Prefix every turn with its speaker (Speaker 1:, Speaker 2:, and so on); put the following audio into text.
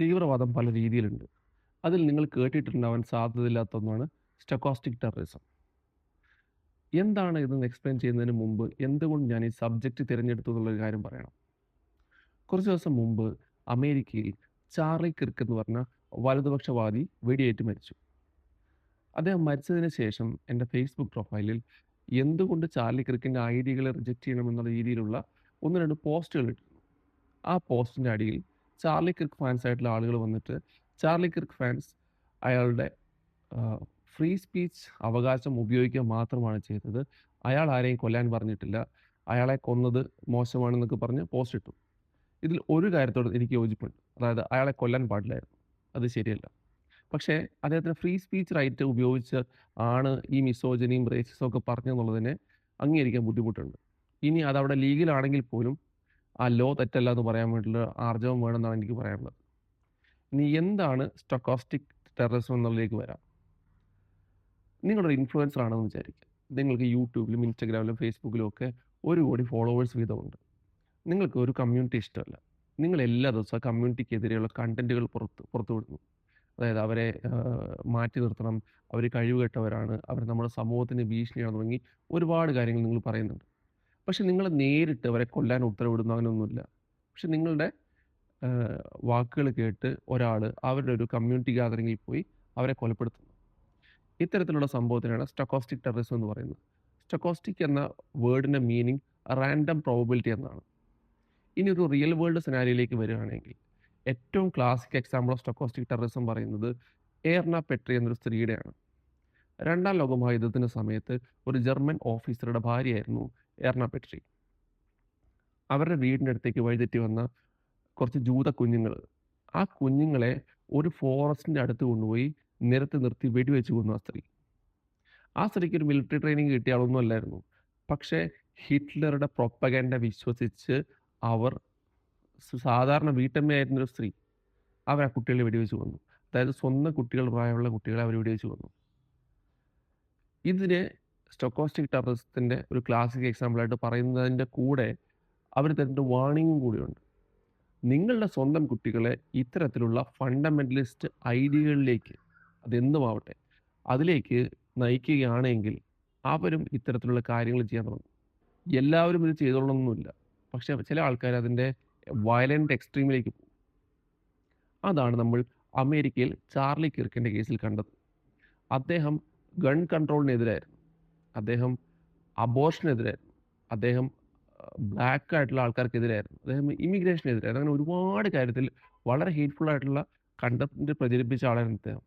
Speaker 1: തീവ്രവാദം പല രീതിയിലുണ്ട്. അതിൽ നിങ്ങൾ കേട്ടിട്ടുണ്ടാവാൻ സാധ്യതയില്ലാത്ത ഒന്നാണ് സ്റ്റെക്കോസ്റ്റിക് ടെററിസം. എന്താണ് ഇതെന്ന് എക്സ്പ്ലെയിൻ ചെയ്യുന്നതിന് മുമ്പ് എന്തുകൊണ്ട് ഞാൻ ഈ സബ്ജക്റ്റ് തിരഞ്ഞെടുത്തു എന്നുള്ളൊരു കാര്യം പറയണം. കുറച്ച് ദിവസം മുമ്പ് അമേരിക്കയിൽ ചാർലി കിർക്ക് എന്ന് പറഞ്ഞ വലതുപക്ഷവാദി വെടിയേറ്റ് മരിച്ചു. അദ്ദേഹം മരിച്ചതിന് ശേഷം എന്റെ ഫേസ്ബുക്ക് പ്രൊഫൈലിൽ എന്തുകൊണ്ട് ചാർലി കിർക്കിന്റെ ഐഡിയകളെ റിജക്റ്റ് ചെയ്യണമെന്നുള്ള രീതിയിലുള്ള 1, 2 പോസ്റ്റുകൾ ഇട്ടു ആ പോസ്റ്റിന്റെ അടിയിൽ ചാർലി കിർക്ക് ഫാൻസ് ആയിട്ടുള്ള ആളുകൾ വന്നിട്ട് ചാർലി കിർക്ക് ഫാൻസ് അയാളുടെ ഫ്രീ സ്പീച്ച് അവകാശം ഉപയോഗിക്കുക മാത്രമാണ് ചെയ്തത്. അയാൾ ആരെയും കൊല്ലാൻ പറഞ്ഞിട്ടില്ല. അയാളെ കൊന്നത് മോശമാണെന്നൊക്കെ പറഞ്ഞ് പോസ്റ്റ് ഇട്ടു. ഇതിൽ ഒരു കാര്യത്തോട് എനിക്ക് യോജിപ്പുണ്ട്. അതായത് അയാളെ കൊല്ലാൻ പാടില്ലായിരുന്നു. അത് ശരിയല്ല. പക്ഷേ അദ്ദേഹത്തിന് ഫ്രീ സ്പീച്ച് റൈറ്റ് ഉപയോഗിച്ച് ആണ് ഈ മിസോജനിയും റേസിസും ഒക്കെ പറഞ്ഞെന്നുള്ളതിനെ അംഗീകരിക്കാൻ ബുദ്ധിമുട്ടുണ്ട്. ഇനി അതവിടെ ലീഗലാണെങ്കിൽ പോലും ആ ലോ തെറ്റല്ല എന്ന് പറയാൻ വേണ്ടിയിട്ടുള്ള ആർജവം വേണമെന്നാണ് എനിക്ക് പറയാനുള്ളത്. ഇനി എന്താണ് സ്റ്റൊക്കോസ്റ്റിക് ടെററിസം എന്നുള്ളതിലേക്ക് വരാം. നിങ്ങളൊരു ഇൻഫ്ലുവൻസർ ആണെന്ന് വിചാരിക്കുക. നിങ്ങൾക്ക് യൂട്യൂബിലും ഇൻസ്റ്റാഗ്രാമിലും ഫേസ്ബുക്കിലും ഒക്കെ ഒരു കോടി ഫോളോവേഴ്സ് വീതമുണ്ട്. നിങ്ങൾക്ക് ഒരു കമ്മ്യൂണിറ്റി ഇഷ്ടമല്ല. നിങ്ങൾ എല്ലാ ദിവസവും കമ്മ്യൂണിറ്റിക്കെതിരെയുള്ള കണ്ടന്റുകൾ പുറത്ത് പുറത്തുവിടുന്നു. അതായത് അവരെ മാറ്റി നിർത്തണം, അവർ കഴിവുകെട്ടവരാണ്, അവർ നമ്മുടെ സമൂഹത്തിന് ഭീഷണിയാണ് തുടങ്ങി ഒരുപാട് കാര്യങ്ങൾ നിങ്ങൾ പറയുന്നുണ്ട്. പക്ഷേ നിങ്ങൾ നേരിട്ട് അവരെ കൊല്ലാൻ ഉത്തരവിടുന്നു അങ്ങനെയൊന്നുമില്ല. പക്ഷെ നിങ്ങളുടെ വാക്കുകൾ കേട്ട് ഒരാൾ അവരുടെ ഒരു കമ്മ്യൂണിറ്റി ഗാദറിങ്ങിൽ പോയി അവരെ കൊലപ്പെടുത്തുന്നു. ഇത്തരത്തിലുള്ള സംഭവത്തിനാണ് സ്റ്റക്കോസ്റ്റിക് ടെററിസം എന്ന് പറയുന്നത്. സ്റ്റക്കോസ്റ്റിക് എന്ന വേർഡിന്റെ മീനിങ് റാൻഡം പ്രോബബിലിറ്റി എന്നാണ്. ഇനി ഒരു റിയൽ വേൾഡ് സിനാരിയിലേക്ക് വരികയാണെങ്കിൽ ഏറ്റവും classic example of stochastic terrorism പറയുന്നത് ഏർണ പെട്രി എന്നൊരു സ്ത്രീയുടെയാണ്. രണ്ടാം ലോക മഹായുദ്ധത്തിന്റെ സമയത്ത് ഒരു ജർമ്മൻ ഓഫീസറുടെ ഭാര്യയായിരുന്നു ഏർണ പെട്രി. അവരുടെ വീടിന്റെ അടുത്തേക്ക് വഴിതെറ്റി വന്ന കുറച്ച് ജൂത കുഞ്ഞുങ്ങൾ. ആ കുഞ്ഞുങ്ങളെ ഒരു ഫോറസ്റ്റിന്റെ അടുത്ത് കൊണ്ടുപോയി നിരത്തി നിർത്തി വെടിവെച്ച് കൊന്നു ആ സ്ത്രീ. ആ സ്ത്രീക്ക് ഒരു മിലിറ്ററി ട്രെയിനിങ് കിട്ടിയ ആളൊന്നും അല്ലായിരുന്നു. പക്ഷേ ഹിറ്റ്ലറുടെ പ്രൊപ്പഗൻഡ വിശ്വസിച്ച് അവർ സാധാരണ വീട്ടമ്മയായിരുന്നൊരു സ്ത്രീ. അവർ ആ കുട്ടികളെ വെടിവെച്ച് കൊന്നു. അതായത് സ്വന്തം കുട്ടികൾ പ്രായമുള്ള കുട്ടികളെ അവർ വെടിവെച്ച് കൊന്നു. ഇതിനെ സ്റ്റൊക്കാസ്റ്റിക് ടെററിസത്തിന്റെ ഒരു ക്ലാസിക് എക്സാമ്പിളായിട്ട് പറയുന്നതിന്റെ കൂടെ അവർ തരുന്ന വാർണിംഗും കൂടിയുണ്ട്. നിങ്ങളുടെ സ്വന്തം കുട്ടികളെ ഇത്തരത്തിലുള്ള ഫണ്ടമെന്റലിസ്റ്റ് ഐഡിയകളിലേക്ക് അതെന്തുമാവട്ടെ അതിലേക്ക് നയിക്കുകയാണെങ്കിൽ അവരും ഇത്തരത്തിലുള്ള കാര്യങ്ങൾ ചെയ്യാൻ തുടങ്ങും. എല്ലാവരും ഇത് ചെയ്തോളണമെന്നില്ല പക്ഷേ ചില ആൾക്കാർ അതിന്റെ വയലന്റ് എക്സ്ട്രീമിലേക്ക് പോകും. അതാണ് നമ്മൾ അമേരിക്കയിൽ ചാർലി കിർക്കിന്റെ കേസിൽ കണ്ടത്. അദ്ദേഹം ഗൺ കൺട്രോളിനെതിരായിരുന്നു. അദ്ദേഹം അബോർഷനെതിരായിരുന്നു. അദ്ദേഹം ബ്ലാക്ക് ആയിട്ടുള്ള ആൾക്കാർക്കെതിരായിരുന്നു. അദ്ദേഹം ഇമിഗ്രേഷനെതിരായിരുന്നു. അങ്ങനെ ഒരുപാട് കാര്യത്തിൽ വളരെ ഹേറ്റ്ഫുൾ ആയിട്ടുള്ള കണ്ടന്റ് പ്രചരിപ്പിച്ച ആളായിരുന്നു അദ്ദേഹം.